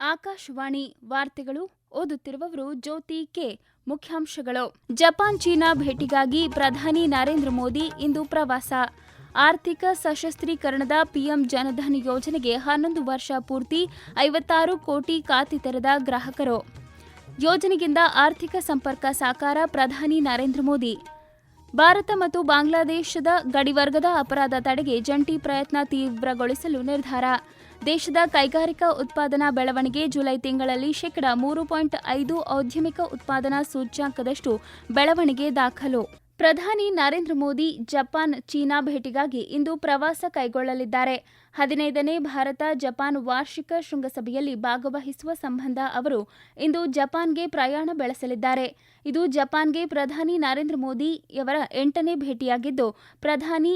ಆಕಾಶವಾಣಿ ವಾರ್ತೆಗಳು ಓದುತ್ತಿರುವವರು ಜ್ಯೋತಿ ಕೆ. ಮುಖ್ಯಾಂಶಗಳು. ಜಪಾನ್, ಚೀನಾ ಭೇಟಿಗಾಗಿ ಪ್ರಧಾನಿ ನರೇಂದ್ರ ಮೋದಿ ಇಂದು ಪ್ರವಾಸ. ಆರ್ಥಿಕ ಸಶಸ್ತ್ರೀಕರಣದ ಪಿಎಂ ಜನಧನ್ ಯೋಜನೆಗೆ ಹನ್ನೊಂದು ವರ್ಷ ಪೂರ್ತಿ ಐವತ್ತಾರು ಕೋಟಿ ಖಾತೆ ತೆರೆದ ಗ್ರಾಹಕರು. ಯೋಜನೆಗಿಂದ ಆರ್ಥಿಕ ಸಂಪರ್ಕ ಸಾಕಾರ ಪ್ರಧಾನಿ ನರೇಂದ್ರ ಮೋದಿ. ಭಾರತ ಮತ್ತು ಬಾಂಗ್ಲಾದೇಶದ ಗಡಿವರ್ಗದ ಅಪರಾಧ ತಡೆಗೆ ಜಂಟಿ ಪ್ರಯತ್ನ ತೀವ್ರಗೊಳಿಸಲು ನಿರ್ಧಾರ. ದೇಶದ ಕೈಗಾರಿಕಾ ಉತ್ಪಾದನಾ ಬೆಳವಣಿಗೆ ಜುಲೈ ತಿಂಗಳಲ್ಲಿ ಶೇಕಡಾ ಮೂರು ಪಾಯಿಂಟ್ ಐದು ಔದ್ಯಮಿಕ ಉತ್ಪಾದನಾ ಸೂಚ್ಯಂಕದಷ್ಟು ಬೆಳವಣಿಗೆ ದಾಖಲು. ಪ್ರಧಾನಿ ನರೇಂದ್ರ ಮೋದಿ ಜಪಾನ್, ಚೀನಾ ಭೇಟಿಗಾಗಿ ಇಂದು ಪ್ರವಾಸ ಕೈಗೊಳ್ಳಲಿದ್ದಾರೆ. ಹದಿನೈದನೇ ಭಾರತ ಜಪಾನ್ ವಾರ್ಷಿಕ ಶೃಂಗಸಭೆಯಲ್ಲಿ ಭಾಗವಹಿಸುವ ಸಂಬಂಧ ಅವರು ಇಂದು ಜಪಾನ್ಗೆ ಪ್ರಯಾಣ ಬೆಳೆಸಲಿದ್ದಾರೆ. ಇದು ಜಪಾನ್ಗೆ ಪ್ರಧಾನಿ ನರೇಂದ್ರ ಮೋದಿಯವರ ಎಂಟನೇ ಭೇಟಿಯಾಗಿದ್ದು, ಪ್ರಧಾನಿ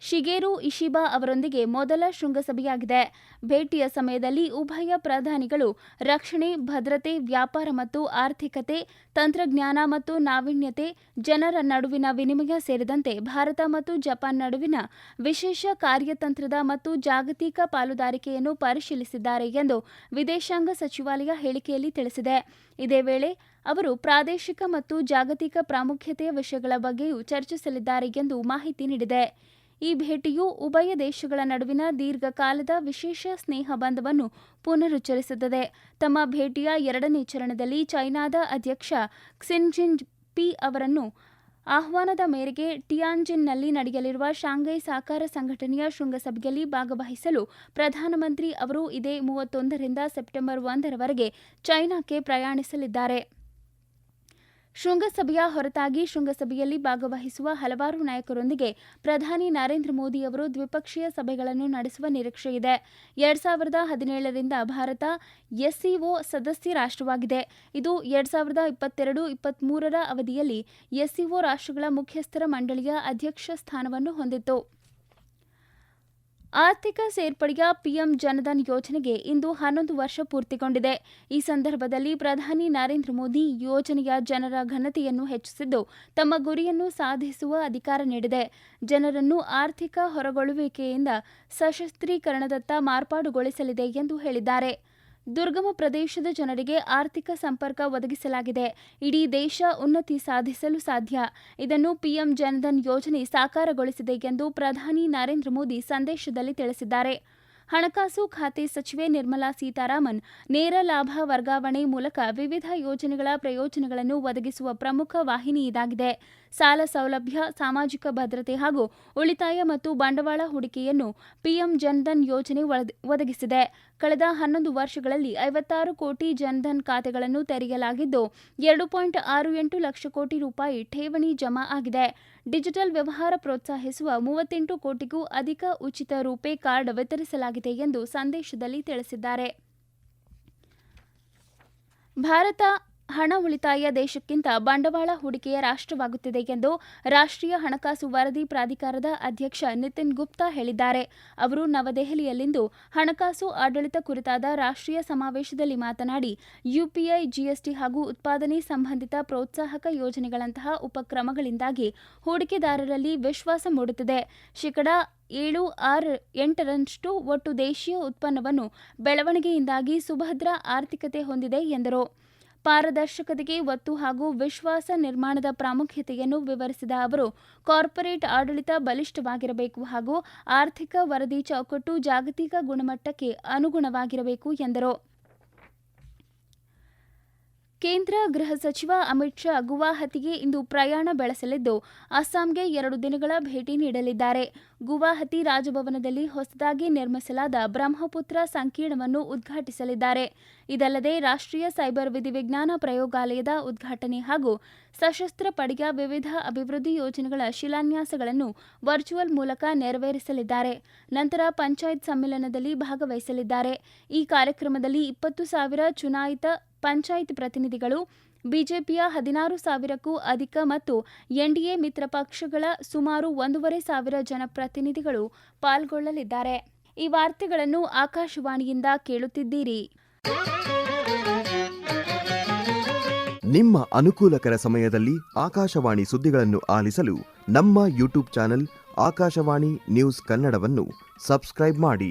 ಶಿಗೇರು ಇಶಿಬಾ ಅವರೊಂದಿಗೆ ಮೊದಲ ಶೃಂಗಸಭೆಯಾಗಿದೆ. ಭೇಟಿಯ ಸಮಯದಲ್ಲಿ ಉಭಯ ಪ್ರಧಾನಿಗಳು ರಕ್ಷಣೆ, ಭದ್ರತೆ, ವ್ಯಾಪಾರ ಮತ್ತು ಆರ್ಥಿಕತೆ, ತಂತ್ರಜ್ಞಾನ ಮತ್ತು ನಾವೀನ್ಯತೆ, ಜನರ ನಡುವಿನ ವಿನಿಮಯ ಸೇರಿದಂತೆ ಭಾರತ ಮತ್ತು ಜಪಾನ್ ನಡುವಿನ ವಿಶೇಷ ಕಾರ್ಯತಂತ್ರದ ಮತ್ತು ಜಾಗತಿಕ ಪಾಲುದಾರಿಕೆಯನ್ನು ಪರಿಶೀಲಿಸಿದ್ದಾರೆ ಎಂದು ವಿದೇಶಾಂಗ ಸಚಿವಾಲಯ ಹೇಳಿಕೆಯಲ್ಲಿ ತಿಳಿಸಿದೆ. ಇದೇ ವೇಳೆ ಅವರು ಪ್ರಾದೇಶಿಕ ಮತ್ತು ಜಾಗತಿಕ ಪ್ರಾಮುಖ್ಯತೆಯ ವಿಷಯಗಳ ಬಗ್ಗೆಯೂ ಚರ್ಚಿಸಲಿದ್ದಾರೆ ಎಂದು ಮಾಹಿತಿ ನೀಡಿದೆ. ಈ ಭೇಟಿಯು ಉಭಯ ದೇಶಗಳ ನಡುವಿನ ದೀರ್ಘಕಾಲದ ವಿಶೇಷ ಸ್ನೇಹ ಬಂಧವನ್ನು ಪುನರುಚ್ಚರಿಸುತ್ತದೆ. ತಮ್ಮ ಭೇಟಿಯ ಎರಡನೇ ಚರಣದಲ್ಲಿ ಚೈನಾದ ಅಧ್ಯಕ್ಷ ಕ್ಸಿನ್ಜಿನ್ ಪಿ ಅವರನ್ನು ಆಹ್ವಾನದ ಮೇರೆಗೆ ಟಿಯಾನ್ಜಿನ್ನಲ್ಲಿ ನಡೆಯಲಿರುವ ಶಾಂಘೈ ಸಹಕಾರ ಸಂಘಟನೆಯ ಶೃಂಗಸಭೆಯಲ್ಲಿ ಭಾಗವಹಿಸಲು ಪ್ರಧಾನಮಂತ್ರಿ ಅವರು ಇದೇ ಮೂವತ್ತೊಂದರಿಂದ ಸೆಪ್ಟೆಂಬರ್ ಒಂದರವರೆಗೆ ಚೈನಾಕ್ಕೆ ಪ್ರಯಾಣಿಸಲಿದ್ದಾರೆ. ಶೃಂಗಸಭೆಯ ಹೊರತಾಗಿ ಶೃಂಗಸಭೆಯಲ್ಲಿ ಭಾಗವಹಿಸುವ ಹಲವಾರು ನಾಯಕರೊಂದಿಗೆ ಪ್ರಧಾನಿ ನರೇಂದ್ರ ಮೋದಿ ಅವರು ದ್ವಿಪಕ್ಷೀಯ ಸಭೆಗಳನ್ನು ನಡೆಸುವ ನಿರೀಕ್ಷೆಯಿದೆ ಎರಡ್ ಸಾವಿರದ ಹದಿನೇಳರಿಂದ ಭಾರತ ಎಸ್ಸಿಒ ಸದಸ್ಯ ರಾಷ್ಟ್ರವಾಗಿದೆ. ಇದು ಎರಡ್ ಸಾವಿರದ ಇಪ್ಪತ್ತೆರಡು, ಇಪ್ಪತ್ಮೂರರ ಅವಧಿಯಲ್ಲಿ ಎಸ್ಸಿಒ ರಾಷ್ಟ್ರಗಳ ಮುಖ್ಯಸ್ಥರ ಮಂಡಳಿಯ ಅಧ್ಯಕ್ಷ ಸ್ಥಾನವನ್ನು ಹೊಂದಿತ್ತು. ಆರ್ಥಿಕ ಸೇರ್ಪಡೆಯ ಪಿಎಂ ಜನಧನ್ ಯೋಜನೆಗೆ ಇಂದು ಹನ್ನೊಂದು ವರ್ಷ ಪೂರ್ತಿಗೊಂಡಿದೆ. ಈ ಸಂದರ್ಭದಲ್ಲಿ ಪ್ರಧಾನಿ ನರೇಂದ್ರ ಮೋದಿ ಯೋಜನೆಯ ಜನರ ಘನತೆಯನ್ನು ಹೆಚ್ಚಿಸಿದ್ದು, ತಮ್ಮ ಗುರಿಯನ್ನು ಸಾಧಿಸುವ ಅಧಿಕಾರ ನೀಡಿದೆ. ಜನರನ್ನು ಆರ್ಥಿಕ ಹೊರಗೊಳ್ಳುವಿಕೆಯಿಂದ ಸಶಸ್ತ್ರೀಕರಣದತ್ತ ಮಾರ್ಪಾಡುಗೊಳಿಸಲಿದೆ ಎಂದು ಹೇಳಿದ್ದಾರೆ. ದುರ್ಗಮ ಪ್ರದೇಶದ ಜನರಿಗೆ ಆರ್ಥಿಕ ಸಂಪರ್ಕ ಒದಗಿಸಲಾಗಿದೆ. ಇಡೀ ದೇಶ ಉನ್ನತಿ ಸಾಧಿಸಲು ಸಾಧ್ಯ. ಇದನ್ನು ಪಿಎಂ ಜನಧನ್ ಯೋಜನೆ ಸಾಕಾರಗೊಳಿಸಿದೆ ಎಂದು ಪ್ರಧಾನಿ ನರೇಂದ್ರ ಮೋದಿ ಸಂದೇಶದಲ್ಲಿ ತಿಳಿಸಿದ್ದಾರೆ. ಹಣಕಾಸು ಖಾತೆ ಸಚಿವೆ ನಿರ್ಮಲಾ ಸೀತಾರಾಮನ್ ನೇರ ಲಾಭ ವರ್ಗಾವಣೆ ಮೂಲಕ ವಿವಿಧ ಯೋಜನೆಗಳ ಪ್ರಯೋಜನಗಳನ್ನು ಒದಗಿಸುವ ಪ್ರಮುಖ ವಾಹಿನಿ ಇದಾಗಿದೆ ಸಾಲ ಸೌಲಭ್ಯ, ಸಾಮಾಜಿಕ ಭದ್ರತೆ ಹಾಗೂ ಉಳಿತಾಯ ಮತ್ತು ಬಂಡವಾಳ ಹೂಡಿಕೆಯನ್ನು ಪಿಎಂ ಜನ್ಧನ್ ಯೋಜನೆ ಒದಗಿಸಿದೆ. ಕಳೆದ ಹನ್ನೊಂದು ವರ್ಷಗಳಲ್ಲಿ ಐವತ್ತಾರು ಕೋಟಿ ಜನ್ಧನ್ ಖಾತೆಗಳನ್ನು ತೆರೆಯಲಾಗಿದ್ದು, ಎರಡು ಪಾಯಿಂಟ್ ಆರು ಎಂಟು ಲಕ್ಷ ಕೋಟಿ ರೂಪಾಯಿ ಠೇವಣಿ ಜಮಾ ಆಗಿದೆ. ಡಿಜಿಟಲ್ ವ್ಯವಹಾರ ಪ್ರೋತ್ಸಾಹಿಸುವ ಮೂವತ್ತೆಂಟು ಕೋಟಿಗೂ ಅಧಿಕ ಉಚಿತ ರೂಪೇ ಕಾರ್ಡ್ ವಿತರಿಸಲಾಗಿದೆ ಎಂದು ಸಂದೇಶದಲ್ಲಿ ತಿಳಿಸಿದ್ದಾರೆ. ಭಾರತ ಹಣ ಉಳಿತಾಯ ದೇಶಕ್ಕಿಂತ ಬಂಡವಾಳ ಹೂಡಿಕೆಯ ರಾಷ್ಟ್ರವಾಗುತ್ತಿದೆ ಎಂದು ರಾಷ್ಟ್ರೀಯ ಹಣಕಾಸು ವರದಿ ಪ್ರಾಧಿಕಾರದ ಅಧ್ಯಕ್ಷ ನಿತಿನ್ ಗುಪ್ತಾ ಹೇಳಿದ್ದಾರೆ. ಅವರು ನವದೆಹಲಿಯಲ್ಲಿಂದು ಹಣಕಾಸು ಆಡಳಿತ ಕುರಿತಾದ ರಾಷ್ಟ್ರೀಯ ಸಮಾವೇಶದಲ್ಲಿ ಮಾತನಾಡಿ, ಯುಪಿಐ, ಜಿಎಸ್ಟಿ ಹಾಗೂ ಉತ್ಪಾದನೆ ಸಂಬಂಧಿತ ಪ್ರೋತ್ಸಾಹಕ ಯೋಜನೆಗಳಂತಹ ಉಪಕ್ರಮಗಳಿಂದಾಗಿ ಹೂಡಿಕೆದಾರರಲ್ಲಿ ವಿಶ್ವಾಸ ಮೂಡುತ್ತಿದೆ. ಶೇಕಡಾ ಏಳು ಆರು ಎಂಟರಷ್ಟು ಒಟ್ಟು ದೇಶೀಯ ಉತ್ಪನ್ನವನ್ನು ಬೆಳವಣಿಗೆಯಿಂದಾಗಿ ಸುಭದ್ರ ಆರ್ಥಿಕತೆ ಹೊಂದಿದೆ ಎಂದರು. ಪಾರದರ್ಶಕತೆಗೆ ಒತ್ತು ಹಾಗೂ ವಿಶ್ವಾಸ ನಿರ್ಮಾಣದ ಪ್ರಾಮುಖ್ಯತೆಯನ್ನು ವಿವರಿಸಿದ ಅವರು, ಕಾರ್ಪೊರೇಟ್ ಆಡಳಿತ ಬಲಿಷ್ಠವಾಗಿರಬೇಕು ಹಾಗೂ ಆರ್ಥಿಕ ವರದಿ ಚೌಕಟ್ಟು ಜಾಗತಿಕ ಗುಣಮಟ್ಟಕ್ಕೆ ಅನುಗುಣವಾಗಿರಬೇಕು ಎಂದರು. ಕೇಂದ್ರ ಗೃಹ ಸಚಿವ ಅಮಿತ್ ಶಾ ಗುವಾಹತಿಗೆ ಇಂದು ಪ್ರಯಾಣ ಬೆಳೆಸಲಿದ್ದು, ಅಸ್ಸಾಂಗೆ ಎರಡು ದಿನಗಳ ಭೇಟಿ ನೀಡಲಿದ್ದಾರೆ. ಗುವಾಹತಿ ರಾಜಭವನದಲ್ಲಿ ಹೊಸದಾಗಿ ನಿರ್ಮಿಸಲಾದ ಬ್ರಹ್ಮಪುತ್ರ ಸಂಕೀರ್ಣವನ್ನು ಉದ್ಘಾಟಿಸಲಿದ್ದಾರೆ. ಇದಲ್ಲದೆ ರಾಷ್ಟ್ರೀಯ ಸೈಬರ್ ವಿಧಿವಿಜ್ಞಾನ ಪ್ರಯೋಗಾಲಯದ ಉದ್ಘಾಟನೆ ಹಾಗೂ ಸಶಸ್ತ್ರ ಪಡೆಯ ವಿವಿಧ ಅಭಿವೃದ್ಧಿ ಯೋಜನೆಗಳ ಶಿಲಾನ್ಯಾಸಗಳನ್ನು ವರ್ಚುವಲ್ ಮೂಲಕ ನೆರವೇರಿಸಲಿದ್ದಾರೆ. ನಂತರ ಪಂಚಾಯತ್ ಸಮ್ಮೇಳನದಲ್ಲಿ ಭಾಗವಹಿಸಲಿದ್ದಾರೆ. ಈ ಕಾರ್ಯಕ್ರಮದಲ್ಲಿ ಇಪ್ಪತ್ತು ಸಾವಿರ ಚುನಾಯಿತ ಪಂಚಾಯತ್ ಪ್ರತಿನಿಧಿಗಳು ಬಿಜೆಪಿಯ ಹದಿನಾರು ಸಾವಿರಕ್ಕೂ ಅಧಿಕ ಮತ್ತು ಎನ್ಡಿಎ ಮಿತ್ರ ಪಕ್ಷಗಳ ಸುಮಾರು ಒಂದೂವರೆ ಸಾವಿರ ಜನಪ್ರತಿನಿಧಿಗಳು ಪಾಲ್ಗೊಳ್ಳಲಿದ್ದಾರೆ. ಈ ವಾರ್ತೆಗಳನ್ನು ಆಕಾಶವಾಣಿಯಿಂದ ಕೇಳುತ್ತಿದ್ದೀರಿ. ನಿಮ್ಮ ಅನುಕೂಲಕರ ಸಮಯದಲ್ಲಿ ಆಕಾಶವಾಣಿ ಸುದ್ದಿಗಳನ್ನು ಆಲಿಸಲು ನಮ್ಮ ಯೂಟ್ಯೂಬ್ ಚಾನೆಲ್ ಆಕಾಶವಾಣಿ ನ್ಯೂಸ್ ಕನ್ನಡವನ್ನು ಸಬ್ಸ್ಕ್ರೈಬ್ ಮಾಡಿ.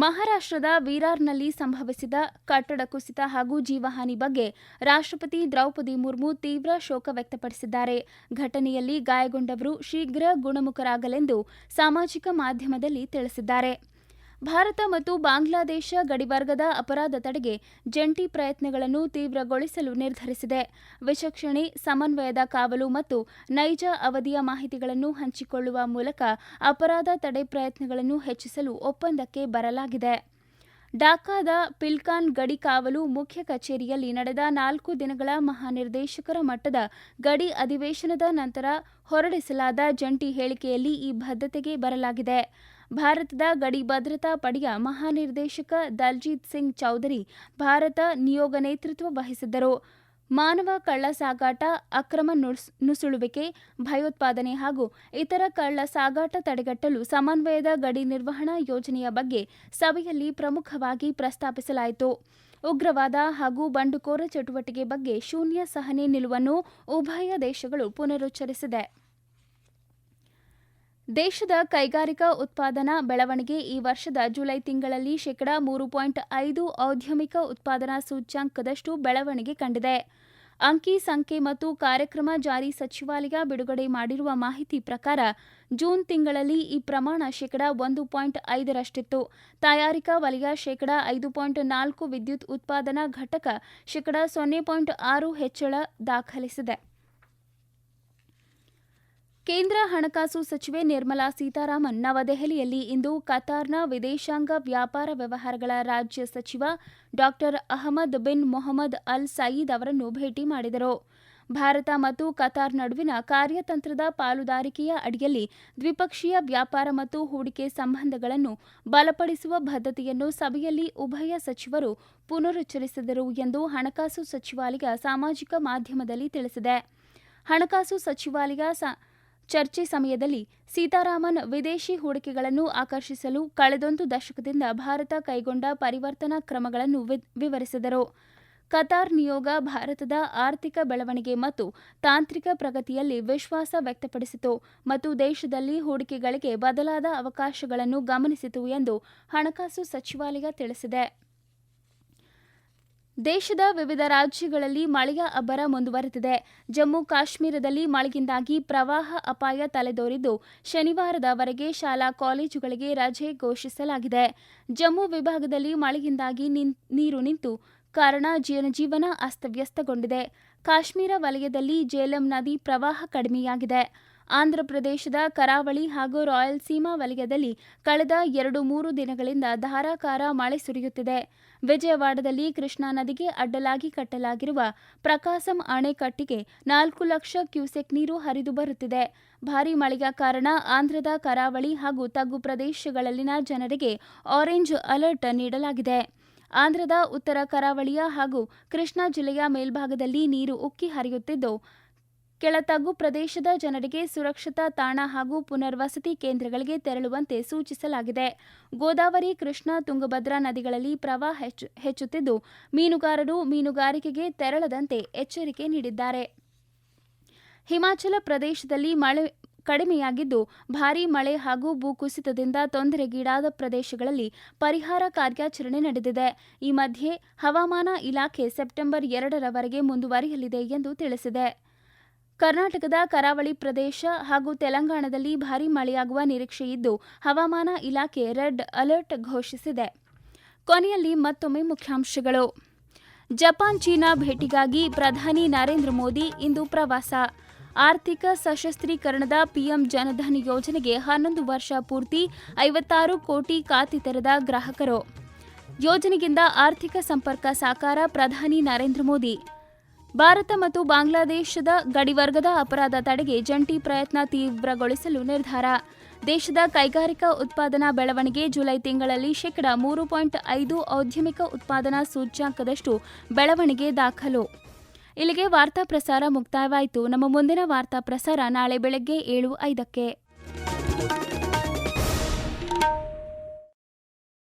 ಮಹಾರಾಷ್ಟ್ರದ ವಿರಾರ್ನಲ್ಲಿ ಸಂಭವಿಸಿದ ಕಟ್ಟಡ ಕುಸಿತ ಹಾಗೂ ಜೀವಹಾನಿ ಬಗ್ಗೆ ರಾಷ್ಟ್ರಪತಿ ದ್ರೌಪದಿ ಮುರ್ಮು ತೀವ್ರ ಶೋಕ ವ್ಯಕ್ತಪಡಿಸಿದ್ದಾರೆ. ಘಟನೆಯಲ್ಲಿ ಗಾಯಗೊಂಡವರು ಶೀಘ್ರ ಗುಣಮುಖರಾಗಲೆಂದು ಸಾಮಾಜಿಕ ಮಾಧ್ಯಮದಲ್ಲಿ ತಿಳಿಸಿದ್ದಾರೆ. ಭಾರತ ಮತ್ತು ಬಾಂಗ್ಲಾದೇಶ ಗಡಿವರ್ಗದ ಅಪರಾಧ ತಡೆಗೆ ಜಂಟಿ ಪ್ರಯತ್ನಗಳನ್ನು ತೀವ್ರಗೊಳಿಸಲು ನಿರ್ಧರಿಸಿದೆ. ವಿಚಕ್ಷಣೆ, ಸಮನ್ವಯದ ಕಾವಲು ಮತ್ತು ನೈಜ ಅವಧಿಯ ಮಾಹಿತಿಗಳನ್ನು ಹಂಚಿಕೊಳ್ಳುವ ಮೂಲಕ ಅಪರಾಧ ತಡೆ ಪ್ರಯತ್ನಗಳನ್ನು ಹೆಚ್ಚಿಸಲು ಒಪ್ಪಂದಕ್ಕೆ ಬರಲಾಗಿದೆ. ಢಾಕಾದ ಪಿಲ್ಕಾನ್ ಗಡಿ ಕಾವಲು ಮುಖ್ಯ ಕಚೇರಿಯಲ್ಲಿ ನಡೆದ ನಾಲ್ಕು ದಿನಗಳ ಮಹಾನಿರ್ದೇಶಕರ ಮಟ್ಟದ ಗಡಿ ಅಧಿವೇಶನದ ನಂತರ ಹೊರಡಿಸಲಾದ ಜಂಟಿ ಹೇಳಿಕೆಯಲ್ಲಿ ಈ ಬದ್ಧತೆಗೆ ಬರಲಾಗಿದೆ. ಭಾರತದ ಗಡಿ ಭದ್ರತಾ ಪಡೆಯ ಮಹಾನಿರ್ದೇಶಕ ದಲ್ಜೀತ್ ಸಿಂಗ್ ಚೌಧರಿ ಭಾರತ ನಿಯೋಗ ನೇತೃತ್ವ ವಹಿಸಿದ್ದರು. ಮಾನವ ಕಳ್ಳ ಸಾಗಾಟ ಅಕ್ರಮ ನುಸ್- ನುಸುಳುವಿಕೆ, ಭಯೋತ್ಪಾದನೆ ಹಾಗೂ ಇತರ ಕಳ್ಳ ಸಾಗಾಟ ತಡೆಗಟ್ಟಲು ಸಮನ್ವಯದ ಗಡಿ ನಿರ್ವಹಣಾ ಯೋಜನೆಯ ಬಗ್ಗೆ ಸಭೆಯಲ್ಲಿ ಪ್ರಮುಖವಾಗಿ ಪ್ರಸ್ತಾಪಿಸಲಾಯಿತು. ಉಗ್ರವಾದ ಹಾಗೂ ಬಂಡುಕೋರ ಚಟುವಟಿಕೆ ಬಗ್ಗೆ ಶೂನ್ಯ ಸಹನೆ ನಿಲುವನ್ನು ಉಭಯ ದೇಶಗಳು ಪುನರುಚ್ಚರಿಸಿದೆ. ದೇಶದ ಕೈಗಾರಿಕಾ ಉತ್ಪಾದನಾ ಬೆಳವಣಿಗೆ ಈ ವರ್ಷದ ಜುಲೈ ತಿಂಗಳಲ್ಲಿ ಶೇಕಡಾ ಮೂರು ಪಾಯಿಂಟ್ ಐದು ಔದ್ಯಮಿಕ ಉತ್ಪಾದನಾ ಸೂಚ್ಯಾಂಕದಷ್ಟು ಬೆಳವಣಿಗೆ ಕಂಡಿದೆ. ಅಂಕಿ ಸಂಖ್ಯೆ ಮತ್ತು ಕಾರ್ಯಕ್ರಮ ಜಾರಿ ಸಚಿವಾಲಯ ಬಿಡುಗಡೆ ಮಾಡಿರುವ ಮಾಹಿತಿ ಪ್ರಕಾರ ಜೂನ್ ತಿಂಗಳಲ್ಲಿ ಈ ಪ್ರಮಾಣ ಶೇಕಡಾ ಒಂದು ಪಾಯಿಂಟ್ ಐದರಷ್ಟಿತ್ತು. ತಯಾರಿಕಾ ವಲಯ ಶೇಕಡಾ ಐದು ಪಾಯಿಂಟ್ ನಾಲ್ಕು ವಿದ್ಯುತ್ ಉತ್ಪಾದನಾ ಘಟಕ ಶೇಕಡಾ ಸೊನ್ನೆ ಪಾಯಿಂಟ್ ಆರು ಹೆಚ್ಚಳ ದಾಖಲಿಸಿದೆ. ಕೇಂದ್ರ ಹಣಕಾಸು ಸಚಿವೆ ನಿರ್ಮಲಾ ಸೀತಾರಾಮನ್ ನವದೆಹಲಿಯಲ್ಲಿ ಇಂದು ಕತಾರ್ನ ವಿದೇಶಾಂಗ ವ್ಯಾಪಾರ ವ್ಯವಹಾರಗಳ ರಾಜ್ಯ ಸಚಿವ ಡಾ ಅಹಮದ್ ಬಿನ್ ಮೊಹಮ್ಮದ್ ಅಲ್ ಸಯೀದ್ ಅವರನ್ನು ಭೇಟಿ ಮಾಡಿದರು. ಭಾರತ ಮತ್ತು ಕತಾರ್ ನಡುವಿನ ಕಾರ್ಯತಂತ್ರದ ಪಾಲುದಾರಿಕೆಯ ಅಡಿಯಲ್ಲಿ ದ್ವಿಪಕ್ಷೀಯ ವ್ಯಾಪಾರ ಮತ್ತು ಹೂಡಿಕೆ ಸಂಬಂಧಗಳನ್ನು ಬಲಪಡಿಸುವ ಬದ್ಧತೆಯನ್ನು ಸಭೆಯಲ್ಲಿ ಉಭಯ ಸಚಿವರು ಪುನರುಚ್ಚರಿಸಿದರು ಎಂದು ಹಣಕಾಸು ಸಚಿವಾಲಯ ಸಾಮಾಜಿಕ ಮಾಧ್ಯಮದಲ್ಲಿ ತಿಳಿಸಿದೆ. ಹಣಕಾಸು ಸಚಿವಾಲಯ ಚರ್ಚೆ ಸಮಯದಲ್ಲಿ ಸೀತಾರಾಮನ್ ವಿದೇಶಿ ಹೂಡಿಕೆಗಳನ್ನು ಆಕರ್ಷಿಸಲು ಕಳೆದೊಂದು ದಶಕದಿಂದ ಭಾರತ ಕೈಗೊಂಡ ಪರಿವರ್ತನಾ ಕ್ರಮಗಳನ್ನು ವಿವರಿಸಿದರು. ಕತಾರ್ ನಿಯೋಗ ಭಾರತದ ಆರ್ಥಿಕ ಬೆಳವಣಿಗೆ ಮತ್ತು ತಾಂತ್ರಿಕ ಪ್ರಗತಿಯಲ್ಲಿ ವಿಶ್ವಾಸ ವ್ಯಕ್ತಪಡಿಸಿತು ಮತ್ತು ದೇಶದಲ್ಲಿ ಹೂಡಿಕೆಗಳಿಗೆ ಬದಲಾದ ಅವಕಾಶಗಳನ್ನು ಗಮನಿಸಿತು ಎಂದು ಹಣಕಾಸು ಸಚಿವಾಲಯ ತಿಳಿಸಿದೆ. ದೇಶದ ವಿವಿಧ ರಾಜ್ಯಗಳಲ್ಲಿ ಮಳೆಯ ಅಬ್ಬರ ಮುಂದುವರೆದಿದೆ. ಜಮ್ಮು ಕಾಶ್ಮೀರದಲ್ಲಿ ಮಳೆಯಿಂದಾಗಿ ಪ್ರವಾಹ ಅಪಾಯ ತಲೆದೋರಿದ್ದು, ಶನಿವಾರದವರೆಗೆ ಶಾಲಾ ಕಾಲೇಜುಗಳಿಗೆ ರಜೆ ಘೋಷಿಸಲಾಗಿದೆ. ಜಮ್ಮು ವಿಭಾಗದಲ್ಲಿ ಮಳೆಯಿಂದಾಗಿ ನೀರು ನಿಂತು, ಕಾರಣ ಜನಜೀವನ ಅಸ್ತವ್ಯಸ್ತಗೊಂಡಿದೆ. ಕಾಶ್ಮೀರ ವಲಯದಲ್ಲಿ ಜೇಲಂ ನದಿ ಪ್ರವಾಹ ಕಡಿಮೆಯಾಗಿದೆ. ಆಂಧ್ರಪ್ರದೇಶದ ಕರಾವಳಿ ಹಾಗೂ ರಾಯಲಸೀಮಾ ವಲಯದಲ್ಲಿ ಕಳೆದ ಎರಡು ಮೂರು ದಿನಗಳಿಂದ ಧಾರಾಕಾರ ಮಳೆ ಸುರಿಯುತ್ತಿದೆ. ವಿಜಯವಾಡದಲ್ಲಿ ಕೃಷ್ಣಾ ನದಿಗೆ ಅಡ್ಡಲಾಗಿ ಕಟ್ಟಲಾಗಿರುವ ಪ್ರಕಾಶಂ ಅಣೆಕಟ್ಟಿಗೆ ನಾಲ್ಕು ಲಕ್ಷ ಕ್ಯೂಸೆಕ್ ನೀರು ಹರಿದು ಬರುತ್ತಿದೆ. ಭಾರೀ ಮಳೆಯ ಕಾರಣ ಆಂಧ್ರದ ಕರಾವಳಿ ಹಾಗೂ ತಗ್ಗು ಪ್ರದೇಶಗಳಲ್ಲಿನ ಜನರಿಗೆ ಆರೆಂಜ್ ಅಲರ್ಟ್ ನೀಡಲಾಗಿದೆ. ಆಂಧ್ರದ ಉತ್ತರ ಕರಾವಳಿಯ ಹಾಗೂ ಕೃಷ್ಣಾ ಜಿಲ್ಲೆಯ ಮೇಲ್ಭಾಗದಲ್ಲಿ ನೀರು ಉಕ್ಕಿ ಹರಿಯುತ್ತಿದ್ದು ಕೆಳತಗ್ಗು ಪ್ರದೇಶದ ಜನರಿಗೆ ಸುರಕ್ಷತಾ ತಾಣ ಹಾಗೂ ಪುನರ್ವಸತಿ ಕೇಂದ್ರಗಳಿಗೆ ತೆರಳುವಂತೆ ಸೂಚಿಸಲಾಗಿದೆ. ಗೋದಾವರಿ, ಕೃಷ್ಣಾ, ತುಂಗಭದ್ರಾ ನದಿಗಳಲ್ಲಿ ಪ್ರವಾಹ ಹೆಚ್ಚು, ಹೆಚ್ಚುತ್ತಿದ್ದು ಮೀನುಗಾರರು ಮೀನುಗಾರಿಕೆಗೆ ತೆರಳದಂತೆ ಎಚ್ಚರಿಕೆ ನೀಡಿದ್ದಾರೆ. ಹಿಮಾಚಲ ಪ್ರದೇಶದಲ್ಲಿ ಮಳೆ ಕಡಿಮೆಯಾಗಿದ್ದು ಭಾರೀ ಮಳೆ ಹಾಗೂ ಭೂಕುಸಿತದಿಂದ ತೊಂದರೆಗೀಡಾದ ಪ್ರದೇಶಗಳಲ್ಲಿ ಪರಿಹಾರ ಕಾರ್ಯಾಚರಣೆ ನಡೆದಿದೆ. ಈ ಮಧ್ಯೆ ಹವಾಮಾನ ಇಲಾಖೆ ಸೆಪ್ಟೆಂಬರ್ ಎರಡರವರೆಗೆ ಮುಂದುವರಿಯಲಿದೆ ಎಂದು ತಿಳಿಸಿದೆ. ಕರ್ನಾಟಕದ ಕರಾವಳಿ ಪ್ರದೇಶ ಹಾಗೂ ತೆಲಂಗಾಣದಲ್ಲಿ ಭಾರೀ ಮಳೆಯಾಗುವ ನಿರೀಕ್ಷೆಯಿದ್ದು ಹವಾಮಾನ ಇಲಾಖೆ ರೆಡ್ ಅಲರ್ಟ್ ಘೋಷಿಸಿದೆ. ಕೊನೆಯಲ್ಲಿ ಮತ್ತೊಮ್ಮೆ ಮುಖ್ಯಾಂಶಗಳು. ಜಪಾನ್, ಚೀನಾ ಭೇಟಿಗಾಗಿ ಪ್ರಧಾನಿ ನರೇಂದ್ರ ಮೋದಿ ಇಂದು ಪ್ರವಾಸ. ಆರ್ಥಿಕ ಸಶಸ್ತ್ರೀಕರಣದ ಪಿಎಂ ಜನಧನ್ ಯೋಜನೆಗೆ ಹನ್ನೊಂದು ವರ್ಷ ಪೂರ್ತಿ ಐವತ್ತಾರು ಕೋಟಿ ಖಾತೆ ತೆರೆದ ಗ್ರಾಹಕರು. ಯೋಜನೆಗಿಂದ ಆರ್ಥಿಕ ಸಂಪರ್ಕ ಸಾಕಾರ ಪ್ರಧಾನಿ ನರೇಂದ್ರ ಮೋದಿ. ಭಾರತ ಮತ್ತು ಬಾಂಗ್ಲಾದೇಶದ ಗಡಿವರ್ಗದ ಅಪರಾಧ ತಡೆಗೆ ಜಂಟಿ ಪ್ರಯತ್ನ ತೀವ್ರಗೊಳಿಸಲು ನಿರ್ಧಾರ. ದೇಶದ ಕೈಗಾರಿಕಾ ಉತ್ಪಾದನಾ ಬೆಳವಣಿಗೆ ಜುಲೈ ತಿಂಗಳಲ್ಲಿ ಶೇಕಡಾ ಮೂರು ಪಾಯಿಂಟ್ ಐದು ಔದ್ಯಮಿಕ ಉತ್ಪಾದನಾ ಸೂಚ್ಯಂಕದಷ್ಟು ಬೆಳವಣಿಗೆ ದಾಖಲು. ಇಲ್ಲಿಗೆ ವಾರ್ತಾ ಪ್ರಸಾರ ಮುಕ್ತಾಯವಾಯಿತು. ನಮ್ಮ ಮುಂದಿನ ವಾರ್ತಾ ಪ್ರಸಾರ ನಾಳೆ ಬೆಳಗ್ಗೆ ಏಳು ಐದಕ್ಕೆ.